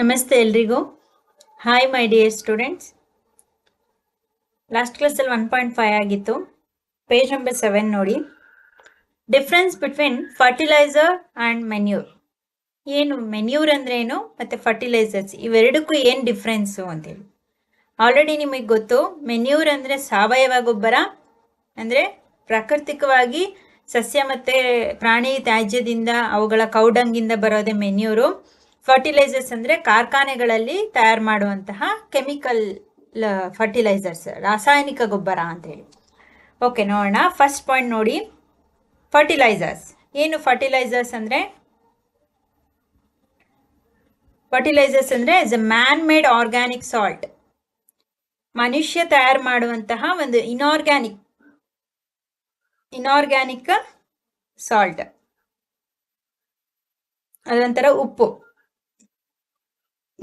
ನಮಸ್ತೆ ಎಲ್ರಿಗೂ. Hi my dear students last ಕ್ಲಾಸಲ್ಲಿ ಒನ್ ಪಾಯಿಂಟ್ ಫೈವ್ ಆಗಿತ್ತು. ಪೇಜ್ ನಂಬರ್ ಸೆವೆನ್ ನೋಡಿ. Difference between fertiliser and manure ಏನು ಮೆನ್ಯೂರ್ ಅಂದ್ರೆ ಏನು ಮತ್ತು ಫರ್ಟಿಲೈಸರ್ಸ್ ಇವೆರಡಕ್ಕೂ ಏನು ಡಿಫ್ರೆನ್ಸು ಅಂತೇಳಿ ಆಲ್ರೆಡಿ ನಿಮಗೆ ಗೊತ್ತು ಮೆನ್ಯೂರ್ ಅಂದರೆ ಸಾವಯವ ಗೊಬ್ಬರ, ಅಂದರೆ ಪ್ರಾಕೃತಿಕವಾಗಿ ಸಸ್ಯ ಮತ್ತು ಪ್ರಾಣಿ ತ್ಯಾಜ್ಯದಿಂದ ಅವುಗಳ ಕೌಡಂಗಿಂದ ಬರೋದೇ ಮೆನ್ಯೂರು ಫರ್ಟಿಲೈಸರ್ಸ್ ಅಂದರೆ ಕಾರ್ಖಾನೆಗಳಲ್ಲಿ ತಯಾರು ಮಾಡುವಂತಹ ಕೆಮಿಕಲ್ ಫರ್ಟಿಲೈಸರ್ಸ್ ರಾಸಾಯನಿಕ ಗೊಬ್ಬರ ಅಂತೇಳಿ ಓಕೆ ನೋಡೋಣ. ಫಸ್ಟ್ ಪಾಯಿಂಟ್ ನೋಡಿ. ಫರ್ಟಿಲೈಸರ್ಸ್ ಏನು ಫರ್ಟಿಲೈಸರ್ಸ್ ಅಂದರೆ? ಫರ್ಟಿಲೈಸರ್ಸ್ ಅಂದರೆ is a man made organic salt ಮನುಷ್ಯ ತಯಾರು ಮಾಡುವಂತಹ ಒಂದು ಇನಾರ್ಗ್ಯಾನಿಕ್ ಇನಾರ್ಗ್ಯಾನಿಕ್ ಸಾಲ್ಟ್ ಅದೊಂಥರ ಉಪ್ಪು.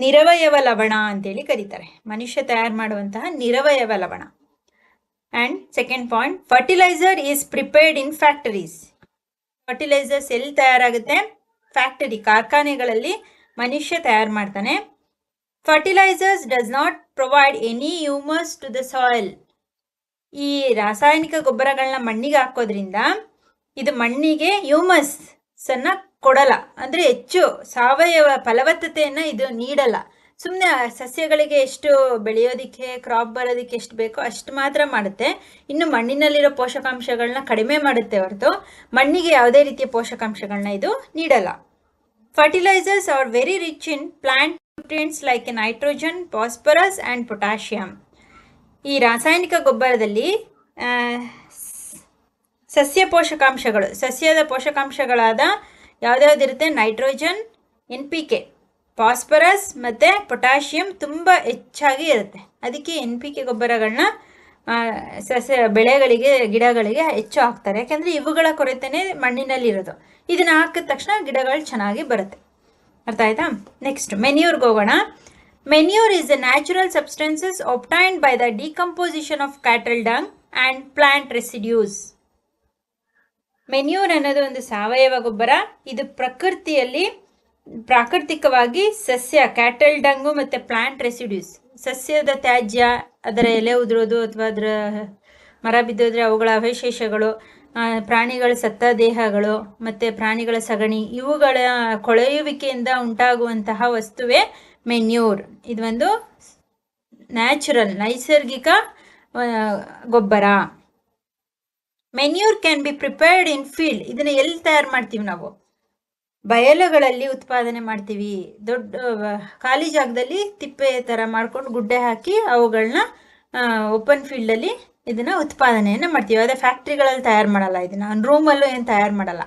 ನಿರವಯವ ಲವಣ ಅಂತೇಳಿ ಕರೀತಾರೆ. ಮನುಷ್ಯ ತಯಾರು ಮಾಡುವಂತಹ ನಿರವಯವ ಲವಣ. And second point fertiliser is prepared in factories fertilisers ಎಲ್ಲಿ ತಯಾರಾಗುತ್ತೆ. ಫ್ಯಾಕ್ಟರಿ ಕಾರ್ಖಾನೆಗಳಲ್ಲಿ ಮನುಷ್ಯ ತಯಾರು ಮಾಡ್ತಾನೆ. Fertilisers does not provide any humus to the soil ಈ ರಾಸಾಯನಿಕ ಗೊಬ್ಬರಗಳನ್ನ ಮಣ್ಣಿಗೆ ಹಾಕೋದ್ರಿಂದ ಇದು ಮಣ್ಣಿಗೆ ಹ್ಯೂಮಸ್ ಅನ್ನ ಕೊಡಲ್ಲ. ಅಂದರೆ ಹೆಚ್ಚು ಸಾವಯವ ಫಲವತ್ತತೆಯನ್ನು ಇದು ನೀಡಲ್ಲ. ಸುಮ್ಮನೆ ಸಸ್ಯಗಳಿಗೆ ಎಷ್ಟು ಬೆಳೆಯೋದಕ್ಕೆ ಕ್ರಾಪ್ ಬರೋದಕ್ಕೆ ಎಷ್ಟು ಬೇಕೋ ಅಷ್ಟು ಮಾತ್ರ ಮಾಡುತ್ತೆ. ಇನ್ನು ಮಣ್ಣಿನಲ್ಲಿರೋ ಪೋಷಕಾಂಶಗಳನ್ನ ಕಡಿಮೆ ಮಾಡುತ್ತೆ ಹೊರತು ಮಣ್ಣಿಗೆ ಯಾವುದೇ ರೀತಿಯ ಪೋಷಕಾಂಶಗಳನ್ನ ಇದು ನೀಡಲ್ಲ. Fertilisers are very rich in plant nutrients like nitrogen phosphorus and potassium ಈ ರಾಸಾಯನಿಕ ಗೊಬ್ಬರದಲ್ಲಿ ಸಸ್ಯ ಪೋಷಕಾಂಶಗಳು, ಸಸ್ಯದ ಪೋಷಕಾಂಶಗಳಾದ ಯಾವ್ದ್ಯಾವ್ದಿರುತ್ತೆ nitrogen, N P K. Phosphorus ಮತ್ತು ಪೊಟ್ಯಾಷಿಯಂ ತುಂಬ ಹೆಚ್ಚಾಗಿ ಇರುತ್ತೆ. ಅದಕ್ಕೆ ಎನ್ ಪಿ ಕೆ ಗೊಬ್ಬರಗಳನ್ನ ಸಸ್ಯ ಬೆಳೆಗಳಿಗೆ, ಗಿಡಗಳಿಗೆ ಹೆಚ್ಚು ಹಾಕ್ತಾರೆ. ಯಾಕೆಂದರೆ ಇವುಗಳ ಕೊರತೆನೇ ಮಣ್ಣಿನಲ್ಲಿರೋದು. ಇದನ್ನು ಹಾಕಿದ ತಕ್ಷಣ ಗಿಡಗಳು ಚೆನ್ನಾಗಿ ಬರುತ್ತೆ. ಅರ್ಥ ಆಯ್ತಾ? ನೆಕ್ಸ್ಟ್ ಮೆನ್ಯೂರ್ಗೆ ಹೋಗೋಣ. Manure is the natural substances obtained by the decomposition of cattle dung and plant residues manure ಅನ್ನೋದು ಒಂದು ಸಾವಯವ ಗೊಬ್ಬರ. ಇದು ಪ್ರಕೃತಿಯಲ್ಲಿ ಪ್ರಾಕೃತಿಕವಾಗಿ ಸಸ್ಯ, ಕ್ಯಾಟಲ್ ಡಂಗು ಮತ್ತು ಪ್ಲಾಂಟ್ ರೆಸಿಡ್ಯೂಸ್. ಸಸ್ಯದ ತ್ಯಾಜ್ಯ, ಅದರ ಎಲೆ ಉದುರೋದು ಅಥವಾ ಅದರ ಮರ ಬಿದ್ದೋದ್ರೆ ಅವುಗಳ ಅವಶೇಷಗಳು ಪ್ರಾಣಿಗಳ ಸತ್ತ ದೇಹಗಳು ಮತ್ತು ಪ್ರಾಣಿಗಳ ಸಗಣಿ, ಇವುಗಳ ಕೊಳೆಯುವಿಕೆಯಿಂದ ಉಂಟಾಗುವಂತಹ ವಸ್ತುವೇ ಮೆನ್ಯೂರ್. ಇದು ಒಂದು ನ್ಯಾಚುರಲ್, ನೈಸರ್ಗಿಕ ಗೊಬ್ಬರ. Manure can be prepared in field ಇದನ್ನ ಎಲ್ಲಿ ತಯಾರು ಮಾಡ್ತೀವಿ ನಾವು? ಬಯಲುಗಳಲ್ಲಿ ಉತ್ಪಾದನೆ ಮಾಡ್ತೀವಿ. ದೊಡ್ಡ ಖಾಲಿ ಜಾಗದಲ್ಲಿ ತಿಪ್ಪೆ ಥರ ಮಾಡ್ಕೊಂಡು ಗುಡ್ಡೆ ಹಾಕಿ ಅವುಗಳನ್ನ ಓಪನ್ ಫೀಲ್ಡಲ್ಲಿ ಇದನ್ನ ಉತ್ಪಾದನೆಯನ್ನು ಮಾಡ್ತೀವಿ. ಅದೇ ಫ್ಯಾಕ್ಟ್ರಿಗಳಲ್ಲಿ ತಯಾರು ಮಾಡಲ್ಲ ಇದನ್ನ. ರೂಮಲ್ಲೂ ಏನು ತಯಾರು ಮಾಡಲ್ಲ.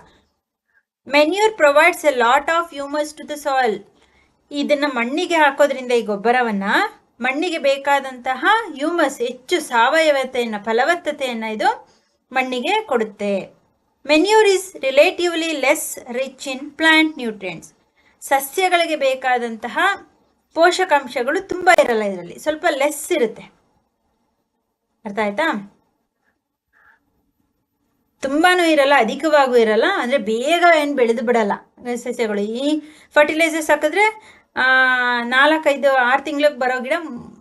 Manure provides a lot of humus to the soil ಇದನ್ನ ಮಣ್ಣಿಗೆ ಹಾಕೋದ್ರಿಂದ ಈ ಗೊಬ್ಬರವನ್ನ ಮಣ್ಣಿಗೆ ಬೇಕಾದಂತಹ ಹ್ಯೂಮಸ್ ಹೆಚ್ಚು ಸಾವಯವತೆಯನ್ನು, ಫಲವತ್ತತೆಯನ್ನು ಇದು ಮಣ್ಣಿಗೆ ಕೊಡುತ್ತೆ. Manure is relatively less rich in plant nutrients ಸಸ್ಯಗಳಿಗೆ ಬೇಕಾದಂತಹ ಪೋಷಕಾಂಶಗಳು ತುಂಬ ಇರಲ್ಲ ಇದರಲ್ಲಿ. ಸ್ವಲ್ಪ ಲೆಸ್ ಇರುತ್ತೆ. ಅರ್ಥ ಆಯ್ತಾ? ತುಂಬಾನು ಇರಲ್ಲ, ಅಧಿಕವಾಗೂ ಇರಲ್ಲ, ಅಂದರೆ ಬೇಗ ಏನು ಬೆಳೆದು ಬಿಡಲ್ಲ ಸಸ್ಯಗಳು. ಈ ಫರ್ಟಿಲೈಸರ್ಸ್ ಹಾಕಿದ್ರೆ ನಾಲ್ಕೈದು, ಆರು ತಿಂಗಳಿಗೆ ಬರೋ ಗಿಡ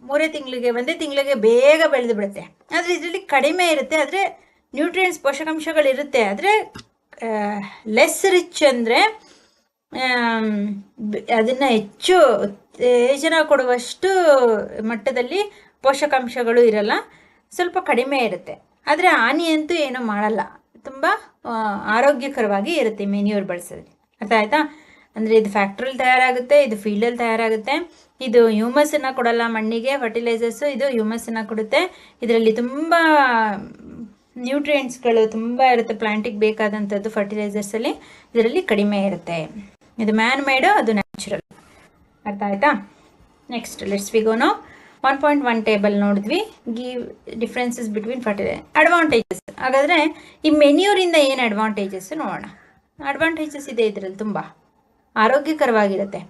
ಮೂರೇ ತಿಂಗಳಿಗೆ, ಒಂದೇ ತಿಂಗಳಿಗೆ ಬೇಗ ಬೆಳೆದು ಬಿಡುತ್ತೆ. ಆದರೆ ಇದರಲ್ಲಿ ಕಡಿಮೆ ಇರುತ್ತೆ, ಆದರೆ ನ್ಯೂಟ್ರಿಯೆಂಟ್ಸ್ ಪೋಷಕಾಂಶಗಳಿರುತ್ತೆ ಆದರೆ ಲೆಸ್ ರಿಚ್ ಅಂದರೆ ಅದನ್ನು ಹೆಚ್ಚು ಉತ್ತೇಜನ ಕೊಡುವಷ್ಟು ಮಟ್ಟದಲ್ಲಿ ಪೋಷಕಾಂಶಗಳು ಇರಲ್ಲ. ಸ್ವಲ್ಪ ಕಡಿಮೆ ಇರುತ್ತೆ. ಆದರೆ ಹಾನಿಯಂತೂ ಏನೂ ಮಾಡಲ್ಲ. ತುಂಬ ಆರೋಗ್ಯಕರವಾಗಿ ಇರುತ್ತೆ ಮೆನ್ಯೂರ್ ಬಳಸೋದ್ರಲ್ಲಿ ಅರ್ಥ ಆಯಿತಾ? ಅಂದರೆ ಇದು ಫ್ಯಾಕ್ಟ್ರಿಲಿ ತಯಾರಾಗುತ್ತೆ, ಇದು ಫೀಲ್ಡಲ್ಲಿ ತಯಾರಾಗುತ್ತೆ. ಇದು ಹ್ಯೂಮಸನ್ನು ಕೊಡಲ್ಲ ಮಣ್ಣಿಗೆ ಫರ್ಟಿಲೈಸರ್ಸು ಇದು ಹ್ಯೂಮಸನ್ನು ಕೊಡುತ್ತೆ. ಇದರಲ್ಲಿ ತುಂಬ ನ್ಯೂಟ್ರಿಯೆಂಟ್ಸ್ಗಳು ತುಂಬ ಇರುತ್ತೆ. ಪ್ಲಾಂಟಿಗೆ ಬೇಕಾದಂಥದ್ದು ಫರ್ಟಿಲೈಸರ್ಸಲ್ಲಿ ಇದರಲ್ಲಿ ಕಡಿಮೆ ಇರುತ್ತೆ. ಇದು ಮ್ಯಾನ್ ಮೇಡು ಅದು ನ್ಯಾಚುರಲ್ ಅರ್ಥ ಆಯ್ತಾ? Next let's we go no one point one table ನೋಡಿದ್ವಿ. ಗಿವ್ ಡಿಫ್ರೆನ್ಸಸ್ ಬಿಟ್ವೀನ್ ಫರ್ಟಿಲೈ ಅಡ್ವಾಂಟೇಜಸ್ ಹಾಗಾದರೆ ಈ ಮೆನ್ಯೂರಿಂದ ಏನು ಅಡ್ವಾಂಟೇಜಸ್ ನೋಡೋಣ. ಅಡ್ವಾಂಟೇಜಸ್ ಇದೆ ಇದರಲ್ಲಿ ತುಂಬ. ಆರೋಗ್ಯಕರವಾಗಿರುತ್ತೆ.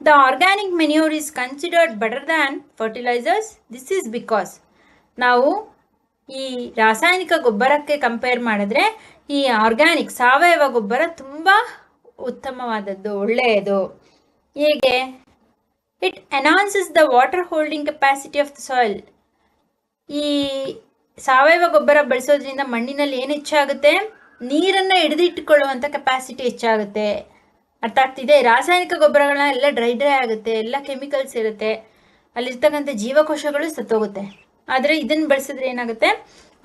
The organic manure is considered better than fertilisers this is because ನಾವು ಈ ರಾಸಾಯನಿಕ ಗೊಬ್ಬರಕ್ಕೆ ಕಂಪೇರ್ ಮಾಡಿದ್ರೆ ಈ ಆರ್ಗ್ಯಾನಿಕ್ ಸಾವಯವ ಗೊಬ್ಬರ ತುಂಬ ಉತ್ತಮವಾದದ್ದು, ಒಳ್ಳೆಯದು. ಹೇಗೆ? It enhances the water holding capacity of the soil ಈ ಸಾವಯವ ಗೊಬ್ಬರ ಬಳಸೋದ್ರಿಂದ ಮಣ್ಣಿನಲ್ಲಿ ಏನು ಹೆಚ್ಚಾಗುತ್ತೆ? ನೀರನ್ನು ಹಿಡಿದಿಟ್ಟುಕೊಳ್ಳುವಂಥ ಕೆಪಾಸಿಟಿ ಹೆಚ್ಚಾಗುತ್ತೆ. ಅರ್ಥ ಆಗ್ತಿದೆ? ರಾಸಾಯನಿಕ ಗೊಬ್ಬರಗಳನ್ನ ಎಲ್ಲ ಡ್ರೈ ಡ್ರೈ ಆಗುತ್ತೆ, ಎಲ್ಲ ಕೆಮಿಕಲ್ಸ್ ಇರುತ್ತೆ. ಅಲ್ಲಿರ್ತಕ್ಕಂಥ ಜೀವಕೋಶಗಳು ಸತ್ತೋಗುತ್ತೆ. ಆದರೆ ಇದನ್ನು ಬಳಸಿದ್ರೆ ಏನಾಗುತ್ತೆ?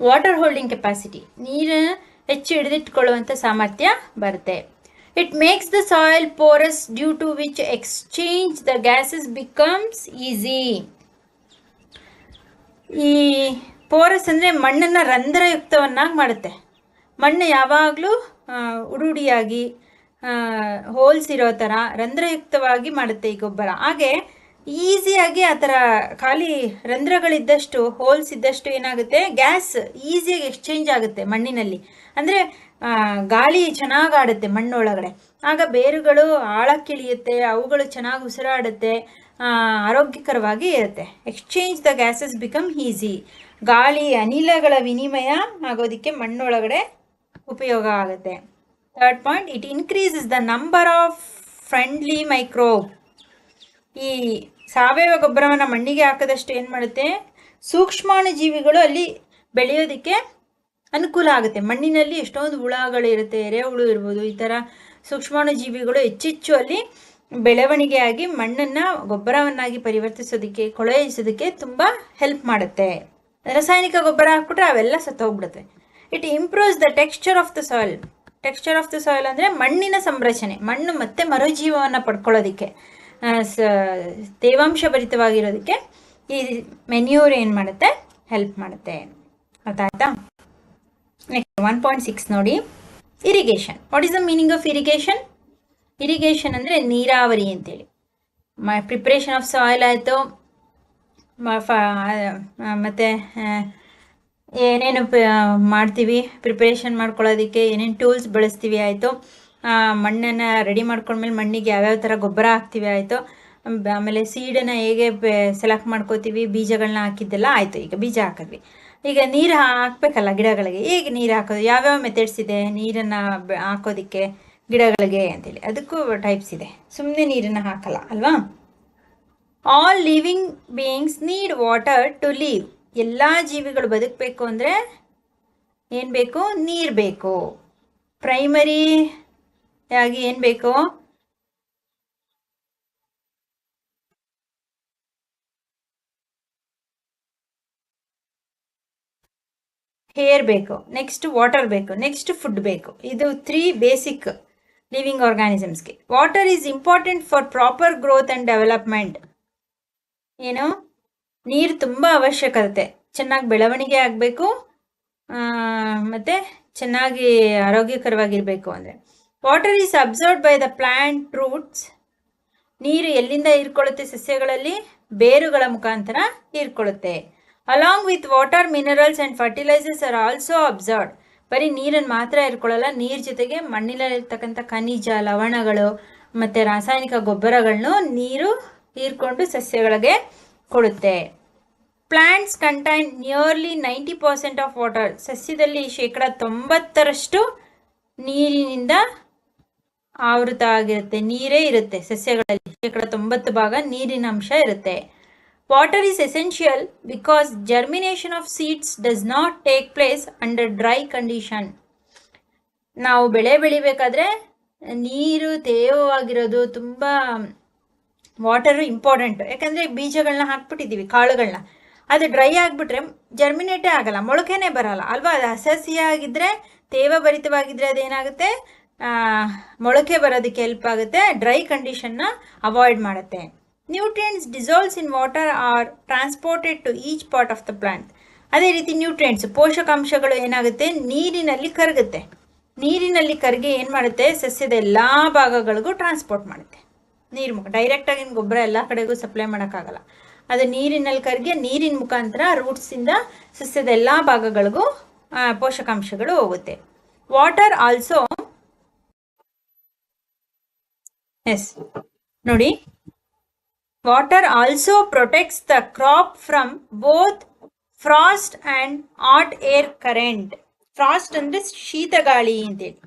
ವಾಟರ್ ಹೋಲ್ಡಿಂಗ್ ಕೆಪಾಸಿಟಿ ನೀರು ಹೆಚ್ಚು ಹಿಡಿದಿಟ್ಕೊಳ್ಳುವಂಥ ಸಾಮರ್ಥ್ಯ ಬರುತ್ತೆ. It makes the soil porous due to which exchange the gases becomes easy ಈ ಪೋರಸ್ ಅಂದರೆ ಮಣ್ಣನ್ನು ರಂಧ್ರಯುಕ್ತವನ್ನಾಗಿ ಮಾಡುತ್ತೆ. ಮಣ್ಣು ಯಾವಾಗಲೂ ಉಡುಡಿಯಾಗಿ ಹೋಲ್ಸ್ ಇರೋ ಥರ ರಂಧ್ರಯುಕ್ತವಾಗಿ ಮಾಡುತ್ತೆ ಈ ಗೊಬ್ಬರ. ಹಾಗೆ ಈಸಿಯಾಗಿ ಆ ಥರ ಖಾಲಿ ರಂಧ್ರಗಳಿದ್ದಷ್ಟು, ಹೋಲ್ಸ್ ಇದ್ದಷ್ಟು ಏನಾಗುತ್ತೆ? ಗ್ಯಾಸ್ ಈಸಿಯಾಗಿ ಎಕ್ಸ್ಚೇಂಜ್ ಆಗುತ್ತೆ ಮಣ್ಣಿನಲ್ಲಿ. ಅಂದರೆ ಗಾಳಿ ಚೆನ್ನಾಗಿ ಆಡುತ್ತೆ ಮಣ್ಣೊಳಗಡೆ. ಆಗ ಬೇರುಗಳು ಆಳಕ್ಕಿಳಿಯುತ್ತೆ ಅವುಗಳು ಚೆನ್ನಾಗಿ ಉಸಿರಾಡುತ್ತೆ ಆರೋಗ್ಯಕರವಾಗಿ ಇರುತ್ತೆ. Exchange the gases become easy. ಗಾಳಿ ಅನಿಲಗಳ ವಿನಿಮಯ ಆಗೋದಕ್ಕೆ ಮಣ್ಣೊಳಗಡೆ ಉಪಯೋಗ ಆಗುತ್ತೆ. Third point, it increases the number of friendly microbe. ಈ ಸಾವಯವ ಗೊಬ್ಬರವನ್ನು ಮಣ್ಣಿಗೆ ಹಾಕದಷ್ಟು ಏನು ಮಾಡುತ್ತೆ? ಸೂಕ್ಷ್ಮಾಣು ಜೀವಿಗಳು ಅಲ್ಲಿ ಬೆಳೆಯೋದಕ್ಕೆ ಅನುಕೂಲ ಆಗುತ್ತೆ. ಮಣ್ಣಿನಲ್ಲಿ ಎಷ್ಟೊಂದು ಹುಳಗಳಿರುತ್ತೆ ಎರೆಹುಳು ಇರ್ಬೋದು, ಈ ಥರ ಸೂಕ್ಷ್ಮಾಣು ಜೀವಿಗಳು ಹೆಚ್ಚೆಚ್ಚು ಅಲ್ಲಿ ಬೆಳವಣಿಗೆಯಾಗಿ ಮಣ್ಣನ್ನು ಗೊಬ್ಬರವನ್ನಾಗಿ ಪರಿವರ್ತಿಸೋದಕ್ಕೆ ಕೊಳೆಯಿಸೋದಕ್ಕೆ ತುಂಬ ಹೆಲ್ಪ್ ಮಾಡುತ್ತೆ. ರಾಸಾಯನಿಕ ಗೊಬ್ಬರ ಹಾಕ್ಬಿಟ್ರೆ ಅವೆಲ್ಲ ಸತ್ತೋಗ್ಬಿಡುತ್ತೆ. It improves the texture of the soil texture of the soil ಅಂದರೆ ಮಣ್ಣಿನ ಸಂರಚನೆ, ಮಣ್ಣು ಮತ್ತೆ ಮರುಜೀವವನ್ನು ಪಡ್ಕೊಳ್ಳೋದಕ್ಕೆ. ಸ ತೇವಾಂಶ ಭರಿತವಾಗಿರೋದಕ್ಕೆ ಈ ಮೆನ್ಯೂರ್ ಏನು ಮಾಡುತ್ತೆ? ಹೆಲ್ಪ್ ಮಾಡುತ್ತೆ. ಗೊತ್ತಾಯ್ತಾ ನೆಕ್ಸ್ಟ್ ಒನ್ ಪಾಯಿಂಟ್ ಸಿಕ್ಸ್ ನೋಡಿ. Irrigation what is the meaning of irrigation irrigation ಅಂದರೆ ನೀರಾವರಿ ಅಂತೇಳಿ. ಮ ಪ್ರಿಪ್ರೇಷನ್ ಆಫ್ ಸಾಯಿಲ್ ಆಯಿತು. ಮತ್ತು ಏನೇನು ಮಾಡ್ತೀವಿ? ಪ್ರಿಪ್ರೇಷನ್ ಮಾಡ್ಕೊಳ್ಳೋದಕ್ಕೆ ಏನೇನು ಟೂಲ್ಸ್ ಬಳಸ್ತೀವಿ ಆಯಿತು. ಮಣ್ಣನ್ನು ರೆಡಿ ಮಾಡ್ಕೊಂಡ್ಮೇಲೆ ಮಣ್ಣಿಗೆ ಯಾವ್ಯಾವ ಥರ ಗೊಬ್ಬರ ಹಾಕ್ತೀವಿ ಆಯಿತು. ಆಮೇಲೆ ಸೀಡನ್ನು ಹೇಗೆ ಸೆಲೆಕ್ಟ್ ಮಾಡ್ಕೋತೀವಿ ಬೀಜಗಳನ್ನ ಹಾಕಿದ್ದೆಲ್ಲ ಆಯಿತು. ಈಗ ಬೀಜ ಹಾಕಿದ್ವಿ. ಈಗ ನೀರು ಹಾಕಬೇಕಲ್ಲ ಗಿಡಗಳಿಗೆ. ಹೇಗೆ ನೀರು ಹಾಕೋದು? ಯಾವ್ಯಾವ ಮೆಥಡ್ಸ್ ಇದೆ ನೀರನ್ನು ಹಾಕೋದಕ್ಕೆ ಗಿಡಗಳಿಗೆ ಅಂತೇಳಿ. ಅದಕ್ಕೂ ಟೈಪ್ಸ್ ಇದೆ. ಸುಮ್ಮನೆ ನೀರನ್ನು ಹಾಕಲ್ಲ, ಅಲ್ವಾ? All living beings need water to live ಎಲ್ಲ ಜೀವಿಗಳು ಬದುಕಬೇಕು ಅಂದರೆ ಏನು ಬೇಕು? ನೀರು ಬೇಕು. ಪ್ರೈಮರಿ ಆಗಿ ಏನು ಬೇಕು? ಹೇರ್ ಬೇಕು ನೆಕ್ಸ್ಟ್ ವಾಟರ್ ಬೇಕು ನೆಕ್ಸ್ಟ್ ಫುಡ್ ಬೇಕು. ಇದು three basic living ಆರ್ಗಾನಿಸಮ್ಸ್ಗೆ water is important for proper growth and development ಏನು? ನೀರು ತುಂಬ ಅವಶ್ಯಕತೆ. ಚೆನ್ನಾಗಿ ಬೆಳವಣಿಗೆ ಆಗಬೇಕು ಮತ್ತು ಚೆನ್ನಾಗಿ ಆರೋಗ್ಯಕರವಾಗಿರಬೇಕು ಅಂದರೆ. Water is absorbed by the plant roots ನೀರು ಎಲ್ಲಿಂದ ಹೀರ್ಕೊಳ್ಳುತ್ತೆ ಸಸ್ಯಗಳಲ್ಲಿ? ಬೇರುಗಳ ಮುಖಾಂತರ ಹೀರ್ಕೊಳ್ಳುತ್ತೆ along with water minerals and fertilisers are also absorbed ಬರೀ ನೀರನ್ನು ಮಾತ್ರ ಇರ್ಕೊಳ್ಳಲ್ಲ ನೀರು ಜೊತೆಗೆ ಮಣ್ಣಿನಲ್ಲಿರ್ತಕ್ಕಂಥ ಖನಿಜ, ಲವಣಗಳು ಮತ್ತು ರಾಸಾಯನಿಕ ಗೊಬ್ಬರಗಳನ್ನು ನೀರು ಹೀರ್ಕೊಂಡು ಸಸ್ಯಗಳಿಗೆ ಕೊಡುತ್ತೆ. Plants contain nearly ninety percent of water ಸಸ್ಯದಲ್ಲಿ ಶೇಕಡ ತೊಂಬತ್ತರಷ್ಟು ನೀರಿನಿಂದ ಆವೃತ ಆಗಿರುತ್ತೆ. ನೀರೇ ಇರುತ್ತೆ ಸಸ್ಯಗಳಲ್ಲಿ. ಶೇಕಡ ತೊಂಬತ್ತು ಭಾಗ ನೀರಿನ ಅಂಶ ಇರುತ್ತೆ. Water is essential because germination of seeds does not take place under dry condition ನಾವು ಬೆಳೆ ಬೆಳಿಬೇಕಾದ್ರೆ ನೀರು ತೇವವಾಗಿರೋದು ತುಂಬ ವಾಟರು ಇಂಪಾರ್ಟೆಂಟ್ ಯಾಕಂದರೆ ಬೀಜಗಳನ್ನ ಹಾಕ್ಬಿಟ್ಟಿದ್ದೀವಿ ಕಾಳುಗಳನ್ನ ಅದು ಡ್ರೈ ಆಗಿಬಿಟ್ರೆ ಜರ್ಮಿನೇಟೇ ಆಗಲ್ಲ ಮೊಳಕೆನೇ ಬರಲ್ಲ. ಅಲ್ವಾ? ಅದು ಹಸಸಿಯಾಗಿದ್ದರೆ ತೇವಭರಿತವಾಗಿದ್ದರೆ ಅದೇನಾಗುತ್ತೆ? ಆ, ಮೊಳಕೆ ಬರೋದಕ್ಕೆ ಹೆಲ್ಪ್ ಆಗುತ್ತೆ ಡ್ರೈ ಕಂಡೀಷನ್ನ ಅವಾಯ್ಡ್ ಮಾಡುತ್ತೆ. Nutrients dissolves in water are transported to each part of the plant ಅದೇ ರೀತಿ ನ್ಯೂಟ್ರಿಯೆಂಟ್ಸ್ ಪೋಷಕಾಂಶಗಳು ಏನಾಗುತ್ತೆ? ನೀರಿನಲ್ಲಿ ಕರಗುತ್ತೆ. ನೀರಿನಲ್ಲಿ ಕರಗಿ ಏನು ಮಾಡುತ್ತೆ? ಸಸ್ಯದ ಎಲ್ಲ ಭಾಗಗಳಿಗೂ ಟ್ರಾನ್ಸ್ಪೋರ್ಟ್ ಮಾಡುತ್ತೆ. ನೀರು ಮುಖ ಡೈರೆಕ್ಟಾಗಿ ಗೊಬ್ಬರ ಎಲ್ಲ ಕಡೆಗೂ ಸಪ್ಲೈ ಮಾಡೋಕ್ಕಾಗಲ್ಲ. ಅದು ನೀರಿನಲ್ಲಿ ಕರಗಿ, ನೀರಿನ ಮುಖಾಂತರ ರೂಟ್ಸಿಂದ ಸಸ್ಯದ ಎಲ್ಲ ಭಾಗಗಳಿಗೂ ಪೋಷಕಾಂಶಗಳು ಹೋಗುತ್ತೆ. ವಾಟರ್ ಆಲ್ಸೋ ಎಸ್ ನೋಡಿ. Water also protects the crop from both frost and hot air current frost ಅಂದ್ರೆ ಶೀತಗಾಳಿ ಅಂತೇಳಿ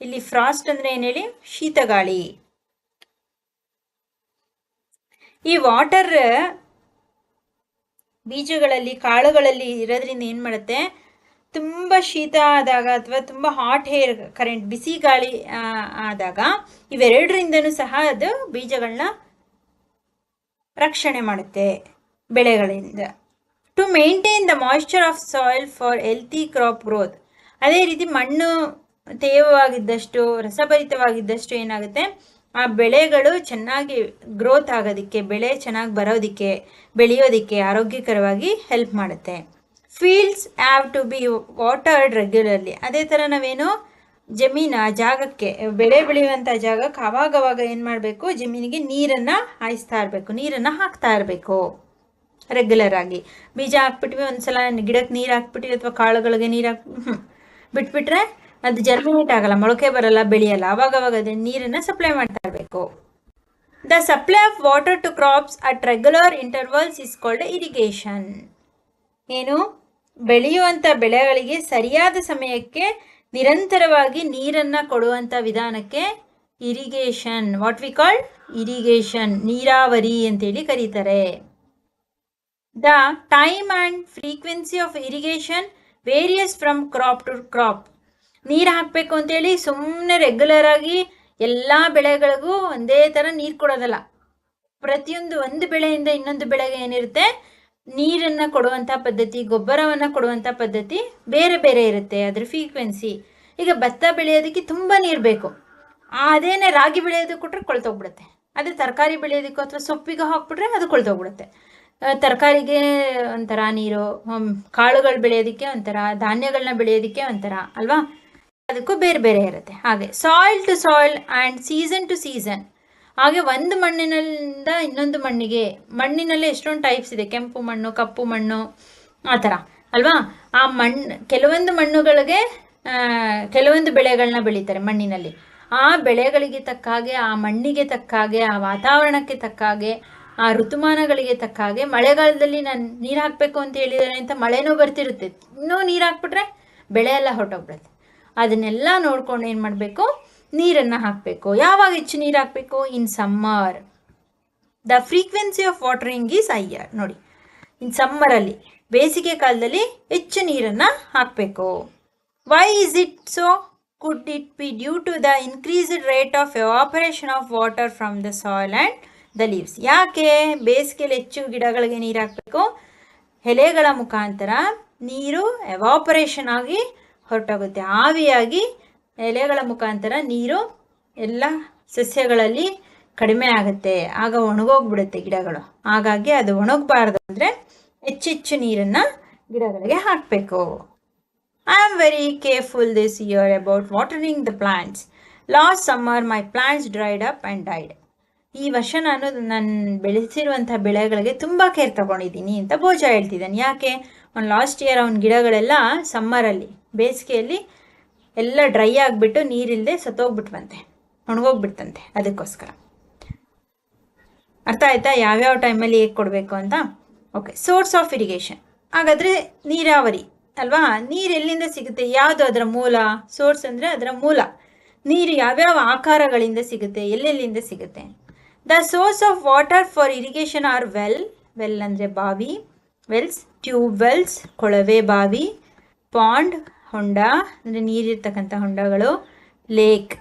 ಇಲ್ಲಿ ಫ್ರಾಸ್ಟ್ ಅಂದ್ರೆ ಏನು ಹೇಳಿ? ಶೀತಗಾಳಿ. ಈ ವಾಟರ್ ಬೀಜಗಳಲ್ಲಿ, ಕಾಳುಗಳಲ್ಲಿ ಇರೋದ್ರಿಂದ ಏನು ಮಾಡುತ್ತೆ? ತುಂಬ ಶೀತ ಆದಾಗ ಅಥವಾ ತುಂಬ ಹಾಟ್ ಹೇರ್ ಕರೆಂಟ್ ಬಿಸಿ ಗಾಳಿ ಆದಾಗ ಇವೆರಡರಿಂದನೂ ಸಹ ಅದು ಬೀಜಗಳನ್ನ ರಕ್ಷಣೆ ಮಾಡುತ್ತೆ ಬೆಳೆಗಳಿಂದ. To maintain the moisture of soil for healthy crop growth ಅದೇ ರೀತಿ ಮಣ್ಣು ತೇವವಾಗಿದ್ದಷ್ಟು, ರಸಭರಿತವಾಗಿದ್ದಷ್ಟು ಏನಾಗುತ್ತೆ? ಆ ಬೆಳೆಗಳು ಚೆನ್ನಾಗಿ ಗ್ರೋತ್ ಆಗೋದಕ್ಕೆ, ಬೆಳೆ ಚೆನ್ನಾಗಿ ಬರೋದಕ್ಕೆ, ಬೆಳೆಯೋದಕ್ಕೆ ಆರೋಗ್ಯಕರವಾಗಿ ಹೆಲ್ಪ್ ಮಾಡುತ್ತೆ. Fields have to be watered regularly ಅದೇ ಥರ ನಾವೇನು ಜಮೀನು ಜಾಗಕ್ಕೆ, ಬೆಳೆ ಬೆಳೆಯುವಂಥ ಜಾಗಕ್ಕೆ ಅವಾಗವಾಗ ಏನು ಮಾಡಬೇಕು? ಜಮೀನಿಗೆ ನೀರನ್ನು ಹಾಯಿಸ್ತಾ ಇರಬೇಕು. ನೀರನ್ನು ಹಾಕ್ತಾ ಇರಬೇಕು. ರೆಗ್ಯುಲರ್ ಆಗಿ. ಬೀಜ ಹಾಕ್ಬಿಟ್ವಿ ಒಂದ್ಸಲ, ಗಿಡಕ್ಕೆ ನೀರು ಹಾಕ್ಬಿಟ್ವಿ ಅಥವಾ ಕಾಳುಗಳಿಗೆ ನೀರು ಹಾಕ್ ಬಿಟ್ಬಿಟ್ರೆ ಅದು ಜರ್ಮಿನೇಟ್ ಆಗಲ್ಲ, ಮೊಳಕೆ ಬರಲ್ಲ, ಬೆಳೆಯಲ್ಲ. ಅವಾಗವಾಗ ಅದೇ ನೀರನ್ನು ಸಪ್ಲೈ ಮಾಡ್ತಾ ಇರಬೇಕು. The supply of water to crops at regular intervals is called irrigation ಏನು? ಬೆಳೆಯುವಂಥ ಬೆಳೆಗಳಿಗೆ ಸರಿಯಾದ ಸಮಯಕ್ಕೆ ನಿರಂತರವಾಗಿ ನೀರನ್ನು ಕೊಡುವಂಥ ವಿಧಾನಕ್ಕೆ irrigation what we call irrigation, ನೀರಾವರಿ ಅಂತೇಳಿ ಕರೀತಾರೆ. The time and frequency of irrigation varies from crop to crop. ನೀರು ಹಾಕಬೇಕು ಅಂತೇಳಿ ಸುಮ್ಮನೆ ರೆಗ್ಯುಲರ್ ಆಗಿ ಎಲ್ಲ ಬೆಳೆಗಳಿಗೂ ಒಂದೇ ಥರ ನೀರು ಕೊಡೋದಲ್ಲ. ಪ್ರತಿಯೊಂದು ಒಂದು ಬೆಳೆಯಿಂದ ಇನ್ನೊಂದು ಬೆಳೆಗೆ ಏನಿರುತ್ತೆ? ನೀರನ್ನು ಕೊಡುವಂಥ ಪದ್ಧತಿ, ಗೊಬ್ಬರವನ್ನು ಕೊಡುವಂಥ ಪದ್ಧತಿ ಬೇರೆ ಬೇರೆ ಇರುತ್ತೆ ಅದ್ರ ಫ್ರೀಕ್ವೆನ್ಸಿ ಈಗ ಭತ್ತ ಬೆಳೆಯೋದಕ್ಕೆ ತುಂಬ ನೀರು ಬೇಕು. ಅದೇನೇ ರಾಗಿ ಬೆಳೆಯೋದಕ್ಕೆ ಕೊಟ್ಟರೆ ಕೊಳ್ತೋಗ್ಬಿಡುತ್ತೆ. ಅದೇ ತರಕಾರಿ ಬೆಳೆಯೋದಕ್ಕೂ ಅಥವಾ ಸೊಪ್ಪಿಗೆ ಹಾಕ್ಬಿಟ್ರೆ ಅದು ಕೊಳ್ತೋಗ್ಬಿಡುತ್ತೆ. ತರಕಾರಿಗೆ ಒಂಥರ ನೀರು ಕಾಳುಗಳು ಬೆಳೆಯೋದಕ್ಕೆ ಒಂಥರ ಧಾನ್ಯಗಳನ್ನ ಬೆಳೆಯೋದಕ್ಕೆ ಒಂಥರ, ಅಲ್ವಾ? ಅದಕ್ಕೂ ಬೇರೆ ಬೇರೆ ಇರುತ್ತೆ. ಹಾಗೆ soil to soil and season to season ಹಾಗೆ ಒಂದು ಮಣ್ಣಿನಿಂದ ಇನ್ನೊಂದು ಮಣ್ಣಿಗೆ. ಮಣ್ಣಿನಲ್ಲಿ ಎಷ್ಟೊಂದು ಟೈಪ್ಸ್ ಇದೆ. ಕೆಂಪು ಮಣ್ಣು, ಕಪ್ಪು ಮಣ್ಣು, ಆ ಥರ. ಅಲ್ವಾ? ಆ ಮಣ್ಣು ಕೆಲವೊಂದು ಮಣ್ಣುಗಳಿಗೆ ಕೆಲವೊಂದು ಬೆಳೆಗಳನ್ನ ಬೆಳೀತಾರೆ ಮಣ್ಣಿನಲ್ಲಿ. ಆ ಬೆಳೆಗಳಿಗೆ ತಕ್ಕ ಹಾಗೆ, ಆ ಮಣ್ಣಿಗೆ ತಕ್ಕ ಹಾಗೆ, ಆ ವಾತಾವರಣಕ್ಕೆ ತಕ್ಕ ಹಾಗೆ, ಆ ಋತುಮಾನಗಳಿಗೆ ತಕ್ಕ ಹಾಗೆ, ಮಳೆಗಾಲದಲ್ಲಿ ನಾನು ನೀರು ಹಾಕಬೇಕು ಅಂತ ಹೇಳಿದರೆ ಅಂತ ಮಳೆನೂ ಬರ್ತಿರುತ್ತೆ. ಇನ್ನೂ ನೀರು ಹಾಕ್ಬಿಟ್ರೆ ಬೆಳೆ ಎಲ್ಲ ಹೊರಟೋಗ್ಬಿಡುತ್ತೆ. ಅದನ್ನೆಲ್ಲ ನೋಡ್ಕೊಂಡು ಏನು ಮಾಡಬೇಕು? ನೀರನ್ನು ಹಾಕಬೇಕು. ಯಾವಾಗ ಹೆಚ್ಚು ನೀರು ಹಾಕಬೇಕು? In summer the frequency of watering is higher ನೋಡಿ. ಇನ್ ಸಮ್ಮರಲ್ಲಿ ಬೇಸಿಗೆ ಕಾಲದಲ್ಲಿ ಹೆಚ್ಚು ನೀರನ್ನು ಹಾಕಬೇಕು. Why is it so could it be due to the increased rate of evaporation of water from the soil and the leaves ಯಾಕೆ? ಬೇಸಿಗೆಯಲ್ಲಿ ಹೆಚ್ಚು ಗಿಡಗಳಿಗೆ ನೀರು ಹಾಕಬೇಕು. ಎಲೆಗಳ ಮುಖಾಂತರ ನೀರು ಎವಾಪರೇಷನ್ ಆಗಿ ಹೊರಟೋಗುತ್ತೆ. ಆವಿಯಾಗಿ ಎಲೆಗಳ ಮುಖಾಂತರ ನೀರು ಎಲ್ಲ ಸಸ್ಯಗಳಲ್ಲಿ ಕಡಿಮೆ ಆಗುತ್ತೆ. ಆಗ ಒಣಗೋಗ್ಬಿಡುತ್ತೆ ಗಿಡಗಳು. ಹಾಗಾಗಿ ಅದು ಒಣಗಬಾರ್ದು ಅಂದರೆ ಹೆಚ್ಚೆಚ್ಚು ನೀರನ್ನು ಗಿಡಗಳಿಗೆ ಹಾಕಬೇಕು. I am very careful this year about watering the plants last summer my plants dried up and died ಈ ವರ್ಷ ನಾನು ನನ್ನ ಬೆಳೆಸಿರುವಂಥ ಬೆಳೆಗಳಿಗೆ ತುಂಬ ಕೇರ್ ತಗೊಂಡಿದ್ದೀನಿ ಅಂತ ಭೋಜ ಹೇಳ್ತಿದ್ದಾನೆ. ಯಾಕೆ? ಅವ್ನು ಲಾಸ್ಟ್ ಇಯರ್ ಅವ್ನ ಗಿಡಗಳೆಲ್ಲ ಸಮ್ಮರಲ್ಲಿ ಬೇಸಿಗೆಯಲ್ಲಿ ಎಲ್ಲ ಡ್ರೈ ಆಗಿಬಿಟ್ಟು ನೀರಿಲ್ಲದೆ ಸತ್ತೋಗ್ಬಿಟ್ವಂತೆ, ಒಣಗೋಗ್ಬಿಡ್ತಂತೆ ಅದಕ್ಕೋಸ್ಕರ. ಅರ್ಥ ಆಯ್ತಾ? ಯಾವ್ಯಾವ ಟೈಮಲ್ಲಿ ಹೇಗೆ ಕೊಡಬೇಕು ಅಂತ? ಓಕೆ ಸೋರ್ಸ್ ಆಫ್ ಇರಿಗೇಷನ್ ಹಾಗಾದರೆ ನೀರಾವರಿ, ಅಲ್ವಾ? ನೀರು ಎಲ್ಲಿಂದ ಸಿಗುತ್ತೆ? ಯಾವುದು ಅದರ ಮೂಲ? ಸೋರ್ಸ್ ಅಂದರೆ ಅದರ ಮೂಲ. ನೀರು ಯಾವ್ಯಾವ ಆಕಾರಗಳಿಂದ ಸಿಗುತ್ತೆ? ಎಲ್ಲೆಲ್ಲಿಂದ ಸಿಗುತ್ತೆ? The source of water for irrigation are well well ಅಂದರೆ ಬಾವಿ. ವೆಲ್ಸ್ ಟ್ಯೂಬ್ ವೆಲ್ಸ್ ಕೊಳವೆ ಬಾವಿ. ಪಾಂಡ್ ಹೊಂಡ, ಅಂದರೆ ನೀರಿರ್ತಕ್ಕಂಥ ಹೊಂಡಗಳು, ಲೇಕ್,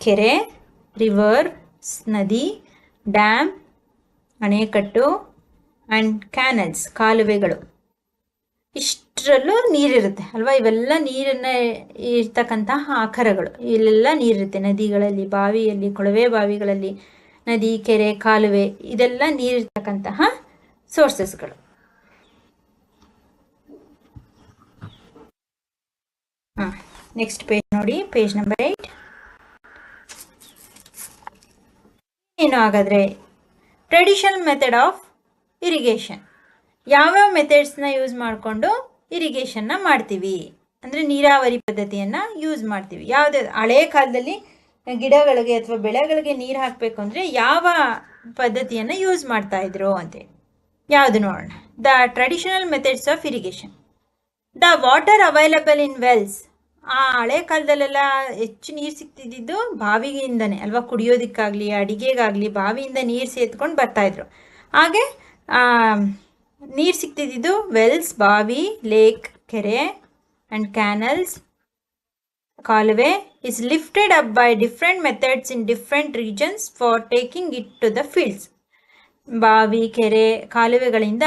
ಕೆರೆ, ರಿವರ್ ನದಿ, ಡ್ಯಾಮ್, ಅಣೆಕಟ್ಟು ಆ್ಯಂಡ್ ಕ್ಯಾನಲ್ಸ್, ಕಾಲುವೆಗಳು. ಇಷ್ಟರಲ್ಲೂ ನೀರಿರುತ್ತೆ, ಅಲ್ವಾ? ಇವೆಲ್ಲ ನೀರನ್ನ ಇರ್ತಕ್ಕಂತಹ ಆಕಾರಗಳು ಇಲ್ಲೆಲ್ಲ ನೀರಿರುತ್ತೆ. ನದಿಗಳಲ್ಲಿ, ಬಾವಿಯಲ್ಲಿ, ಕೊಳವೆ ಬಾವಿಗಳಲ್ಲಿ, ನದಿ, ಕೆರೆ, ಕಾಲುವೆ, ಇದೆಲ್ಲ ನೀರಿರ್ತಕ್ಕಂತಹ ಸೋರ್ಸಸ್ಗಳು ಹಾಂ ನೆಕ್ಸ್ಟ್ ಪೇಜ್ ನೋಡಿ ಪೇಜ್ ನಂಬರ್ ಏಯ್ಟ್ ಏನು ಹಾಗಾದರೆ? ಟ್ರೆಡಿಷನಲ್ ಮೆಥಡ್ ಆಫ್ ಇರಿಗೇಷನ್ ಯಾವ್ಯಾವ ಮೆಥಡ್ಸ್ನ ಯೂಸ್ ಮಾಡಿಕೊಂಡು ಇರಿಗೇಷನ್ನ ಮಾಡ್ತೀವಿ? ಅಂದರೆ ನೀರಾವರಿ ಪದ್ಧತಿಯನ್ನು ಯೂಸ್ ಮಾಡ್ತೀವಿ. ಯಾವುದೇ ಹಳೆಯ ಕಾಲದಲ್ಲಿ ಗಿಡಗಳಿಗೆ ಅಥವಾ ಬೆಳೆಗಳಿಗೆ ನೀರು ಹಾಕಬೇಕು ಅಂದರೆ ಯಾವ ಪದ್ಧತಿಯನ್ನು ಯೂಸ್ ಮಾಡ್ತಾ ಇದ್ರು ಅಂತೇಳಿ ಯಾವುದು ನೋಡೋಣ. The traditional methods of irrigation the water available in wells ಆ ಹಳೆ ಕಾಲದಲ್ಲೆಲ್ಲ ಹೆಚ್ಚು ನೀರು ಸಿಗ್ತಿದ್ದಿದ್ದು ಬಾವಿಯಿಂದನೇ, ಅಲ್ವಾ? ಕುಡಿಯೋದಕ್ಕಾಗಲಿ, ಅಡಿಗೆಗಾಗಲಿ ಬಾವಿಯಿಂದ ನೀರು ಸೇತ್ಕೊಂಡು ಬರ್ತಾಯಿದ್ರು ಹಾಗೆ ನೀರು ಸಿಗ್ತಿದ್ದಿದ್ದು ವೆಲ್ಸ್ ಬಾವಿ ಲೇಕ್ ಕೆರೆ ಆ್ಯಂಡ್ ಕ್ಯಾನಲ್ಸ್ ಕಾಲುವೆ is lifted up by different methods in different regions for taking it to the fields ಬಾವಿ, ಕೆರೆ, ಕಾಲುವೆಗಳಿಂದ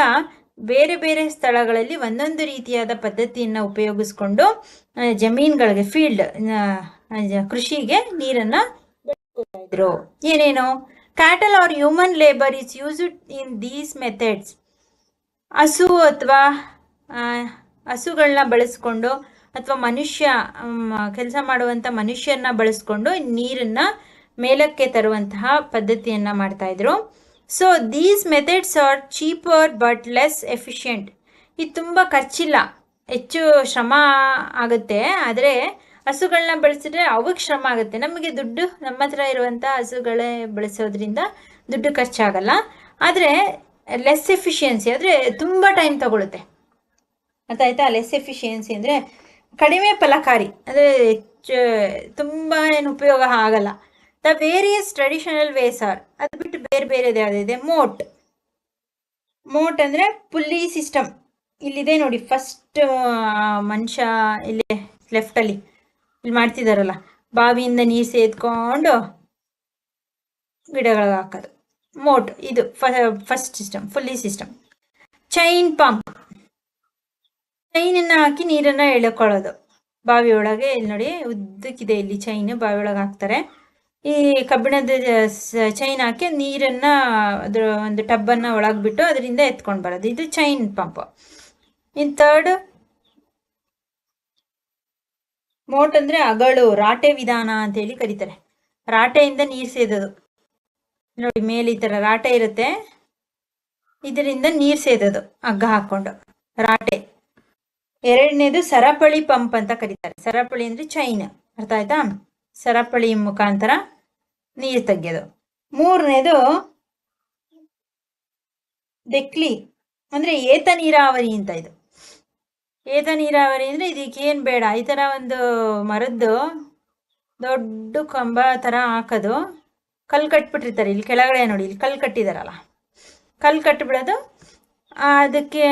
ಬೇರೆ ಬೇರೆ ಸ್ಥಳಗಳಲ್ಲಿ ಒಂದೊಂದು ರೀತಿಯಾದ ಪದ್ಧತಿಯನ್ನು ಉಪಯೋಗಿಸ್ಕೊಂಡು ಜಮೀನುಗಳಿಗೆ ಫೀಲ್ಡ್ ಕೃಷಿಗೆ ನೀರನ್ನು ಇದ್ರು. ಏನೇನು? Cattle or human labour is used in these methods ಹಸು ಅಥವಾ ಹಸುಗಳನ್ನ ಬಳಸ್ಕೊಂಡು ಅಥವಾ ಮನುಷ್ಯ ಕೆಲಸ ಮಾಡುವಂಥ ಮನುಷ್ಯನ್ನ ಬಳಸ್ಕೊಂಡು ನೀರನ್ನು ಮೇಲಕ್ಕೆ ತರುವಂತಹ ಪದ್ಧತಿಯನ್ನು ಮಾಡ್ತಾಯಿದ್ರು so these methods are cheaper but less efficient ಇದು ತುಂಬ ಖರ್ಚಿಲ್ಲ. ಹೆಚ್ಚು ಶ್ರಮ ಆಗುತ್ತೆ. ಆದರೆ ಹಸುಗಳನ್ನ ಬಳಸಿದ್ರೆ ಅವಕ್ಕೆ ಶ್ರಮ ಆಗುತ್ತೆ. ನಮಗೆ ದುಡ್ಡು ನಮ್ಮ ಹತ್ರ ಇರುವಂಥ ಹಸುಗಳೇ ಬಳಸೋದ್ರಿಂದ ದುಡ್ಡು ಖರ್ಚಾಗಲ್ಲ. ಆದರೆ ಲೆಸ್ ಎಫಿಷಿಯನ್ಸಿ ಆದರೆ ತುಂಬ ಟೈಮ್ ತಗೊಳುತ್ತೆ. ಅದಾಯ್ತಾ ಲೆಸ್ ಎಫಿಷಿಯನ್ಸಿ ಅಂದರೆ ಕಡಿಮೆ ಫಲಕಾರಿ. ಅಂದರೆ ಹೆಚ್ಚು ತುಂಬ ಏನು ಉಪಯೋಗ ಆಗಲ್ಲ. The various traditional ways are ಅದು ಬಿಟ್ಟು ಬೇರೆ ಬೇರೆದು ಯಾವುದಿದೆ ಮೋಟ್ ಮೋಟ್ ಅಂದರೆ ಪುಲ್ಲಿ ಸಿಸ್ಟಮ್ ಇಲ್ಲಿದೆ ನೋಡಿ ಫಸ್ಟ್ ಮನುಷ್ಯ ಇಲ್ಲಿ ಲೆಫ್ಟಲ್ಲಿ ಇಲ್ಲಿ ಮಾಡ್ತಿದ್ದಾರಲ್ಲ ಬಾವಿಯಿಂದ ನೀರು ಸೇದ್ಕೊಂಡು ಗಿಡಗಳಿಗೆ ಹಾಕೋದು. ಮೋಟ್ ಇದು first system pulley system chain pump ಚೈನನ್ನು ಹಾಕಿ ನೀರನ್ನು ಎಳ್ಕೊಳ್ಳೋದು. ಬಾವಿಯೊಳಗೆ ಇಲ್ಲಿ ನೋಡಿ ಉದ್ದಕ್ಕಿದೆ ಇಲ್ಲಿ ಚೈನ್ ಬಾವಿಯೊಳಗೆ ಹಾಕ್ತಾರೆ. ಈ ಕಬ್ಬಿಣದ ಚೈನ್ ಹಾಕಿ ನೀರನ್ನು ಅದ್ರ ಒಂದು ಟಬ್ಬನ್ನು ಒಳಗೆ ಬಿಟ್ಟು ಅದರಿಂದ ಎತ್ಕೊಂಡು ಬರೋದು. ಇದು ಚೈನ್ ಪಂಪ್ ಇನ್ ಥರ್ಡ್ ಮೋಟ್ ಅಂದರೆ ಅಗಳು, ರಾಟೆ ವಿಧಾನ ಅಂತ ಹೇಳಿ ಕರೀತಾರೆ. ರಾಟೆಯಿಂದ ನೀರು ಸೇದೋದು. ನೋಡಿ, ಮೇಲೆ ಈ ಥರ ರಾಟೆ ಇರುತ್ತೆ. ಇದರಿಂದ ನೀರು ಸೇದೋದು, ಹಗ್ಗ ಹಾಕ್ಕೊಂಡು. ರಾಟೆ. ಎರಡನೇದು ಸರಪಳಿ ಪಂಪ್ ಅಂತ ಕರೀತಾರೆ. ಸರಪಳಿ ಅಂದರೆ ಚೈನ್ ಅರ್ಥ ಆಯ್ತಾ? ಸರಪಳಿ ಮುಖಾಂತರ ನೀರು ತೆಗೆಯೋದು ಮೂರನೇದು ದೆಕ್ಲಿ ಅಂದರೆ ಏತ ನೀರಾವರಿ ಅಂತ ಇದು. ಏತ ನೀರಾವರಿ ಅಂದರೆ ಇದಕ್ಕೆ ಏನು ಬೇಡ, ಈ ಥರ ಒಂದು ಮರದ್ದು ದೊಡ್ಡ ಕಂಬ ಥರ ಹಾಕೋದು ಕಲ್ಲು ಕಟ್ಬಿಟ್ಟಿರ್ತಾರೆ. ಇಲ್ಲಿ ಕೆಳಗಡೆ ನೋಡಿ, ಇಲ್ಲಿ ಕಲ್ಲು ಕಟ್ಟಿದಾರಲ್ಲ. ಕಲ್ಲು ಕಟ್ಟಿಬಿಡೋದು ಅದಕ್ಕೆ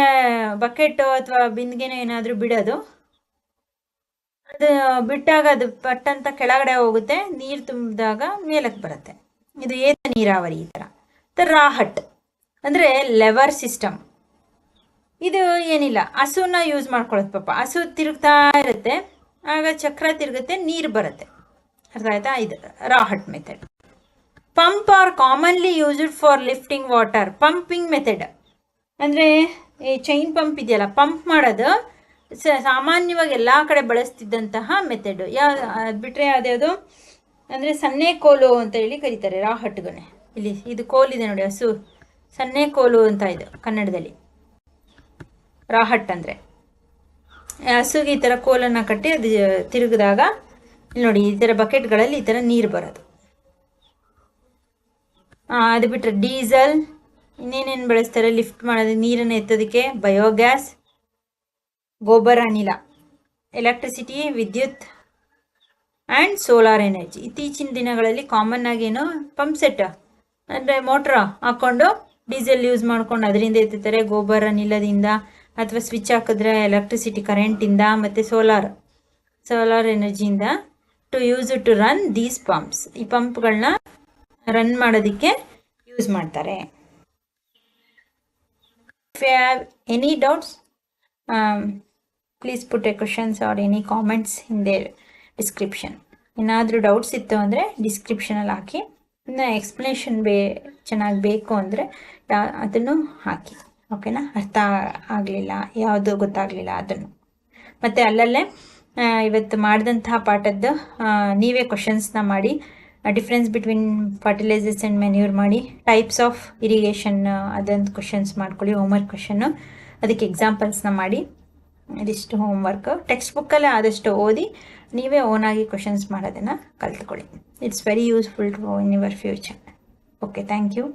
ಬಕೆಟು ಅಥವಾ ಬಿಂದಿಗೆನೋ ಏನಾದರೂ ಬಿಡೋದು. ಅದು ಬಿಟ್ಟಾಗ ಅದು ಪಟ್ಟಂತ ಕೆಳಗಡೆ ಹೋಗುತ್ತೆ, ನೀರು ತುಂಬಿದಾಗ ಮೇಲಕ್ಕೆ ಬರುತ್ತೆ. ಇದು ಏತ ನೀರಾವರಿ ಈ ಥರ ರಾಹಟ್ ಅಂದರೆ ಲೆವರ್ ಸಿಸ್ಟಮ್ ಇದು ಏನಿಲ್ಲ, ಹಸುನ ಯೂಸ್ ಮಾಡ್ಕೊಳ್ಳೋದು ಪಾಪ. ಹಸು ತಿರುಗ್ತಾ ಇರುತ್ತೆ, ಆಗ ಚಕ್ರ ತಿರುಗುತ್ತೆ, ನೀರು ಬರುತ್ತೆ. ಅರ್ಥ ಆಯ್ತಾ? ಇದು rahat method pump are commonly used for lifting water pumping method ಅಂದರೆ, ಈ ಚೈನ್ ಪಂಪ್ ಇದೆಯಲ್ಲ ಪಂಪ್ ಮಾಡೋದು ಸಾಮಾನ್ಯವಾಗಿ ಎಲ್ಲ ಕಡೆ ಬಳಸ್ತಿದ್ದಂತಹ ಮೆಥಡ್ ಯಾವ ಅದು ಬಿಟ್ಟರೆ ಯಾವುದ್ಯಾವುದು? ಅಂದರೆ ಸನ್ನೆ ಕೋಲು ಅಂತ ಹೇಳಿ ಕರೀತಾರೆ ರಾಹಟ್ಗಳೇ ಇಲ್ಲಿ ಇದು ಕೋಲಿದೆ ನೋಡಿ, ಹಸು. ಸನ್ನೆ ಕೋಲು ಅಂತ ಇದು ಕನ್ನಡದಲ್ಲಿ. ರಾಹಟ್ ಅಂದರೆ. ಹಸುಗೆ ಈ ಥರ ಕೋಲನ್ನು ಕಟ್ಟಿ ಅದು ತಿರುಗಿದಾಗ, ಇಲ್ಲಿ ನೋಡಿ, ಈ ಥರ ಬಕೆಟ್ಗಳಲ್ಲಿ ಈ ಥರ ನೀರು ಬರೋದು. ಅದು ಬಿಟ್ಟರೆ ಡೀಸೆಲ್. ಇನ್ನೇನೇನು ಬಳಸ್ತಾರೆ? ಲಿಫ್ಟ್ ಮಾಡೋದು, ನೀರನ್ನು ಎತ್ತೋದಕ್ಕೆ ಬಯೋಗ್ಯಾಸ್. ಗೊಬ್ಬರ ಅನಿಲ ಎಲೆಕ್ಟ್ರಿಸಿಟಿ ವಿದ್ಯುತ್ ಆ್ಯಂಡ್ ಸೋಲಾರ್ ಎನರ್ಜಿ ಇತ್ತೀಚಿನ ದಿನಗಳಲ್ಲಿ ಕಾಮನ್ ಆಗೇನು ಪಂಪ್ ಸೆಟ್ ಅಂದರೆ ಮೋಟ್ರ್ ಹಾಕ್ಕೊಂಡು ಡೀಸೆಲ್ ಯೂಸ್ ಮಾಡ್ಕೊಂಡು ಅದರಿಂದ ಎತ್ತುತ್ತಾರೆ ಗೊಬ್ಬರ ಅನಿಲದಿಂದ ಅಥವಾ ಸ್ವಿಚ್ ಹಾಕಿದ್ರೆ ಎಲೆಕ್ಟ್ರಿಸಿಟಿ ಕರೆಂಟಿಂದ ಮತ್ತು solar solar ಎನರ್ಜಿಯಿಂದ to use to run these pumps ಈ ಪಂಪ್ಗಳನ್ನ ರನ್ ಮಾಡೋದಕ್ಕೆ ಯೂಸ್ ಮಾಡ್ತಾರೆ. If any doubts, um, put a questions or any comments in their description. ಏನಾದರೂ ಡೌಟ್ಸ್ ಇತ್ತು ಅಂದರೆ ಡಿಸ್ಕ್ರಿಪ್ಷನಲ್ಲಿ ಹಾಕಿ. ಇನ್ನು ಎಕ್ಸ್ಪ್ಲನೇಷನ್ ಬೇ ಚೆನ್ನಾಗಿ ಬೇಕು ಅಂದರೆ ಅದನ್ನು ಹಾಕಿ. ಓಕೆನಾ ಅರ್ಥ ಆಗಲಿಲ್ಲ ಯಾವುದು ಗೊತ್ತಾಗಲಿಲ್ಲ ಅದನ್ನು. ಮತ್ತು ಅಲ್ಲಲ್ಲೇ ಇವತ್ತು ಮಾಡಿದಂತಹ ಪಾಠದ್ದು ನೀವೇ ಕ್ವಶನ್ಸ್ನ ಮಾಡಿ difference between fertilisers and manure ಮಾಡಿ ಟೈಪ್ಸ್ ಆಫ್ ಇರಿಗೇಷನ್ ಅದೊಂದು ಕ್ವಶನ್ಸ್ ಮಾಡ್ಕೊಳ್ಳಿ ಹೋಮ್ವರ್ಕ್ ಕ್ವಶನ್ನು ಅದಕ್ಕೆ ಎಕ್ಸಾಂಪಲ್ಸ್ನ ಮಾಡಿ. ಇದಿಷ್ಟು ಹೋಮ್ವರ್ಕ್ ಟೆಕ್ಸ್ಟ್ ಬುಕ್ಕಲ್ಲೇ ಆದಷ್ಟು ಓದಿ ನೀವೇ ಓನಾಗಿ ಕ್ವಶನ್ಸ್ ಮಾಡೋದನ್ನು ಕಲ್ತ್ಕೊಳ್ಳಿ. It's very useful to in your future okay thank you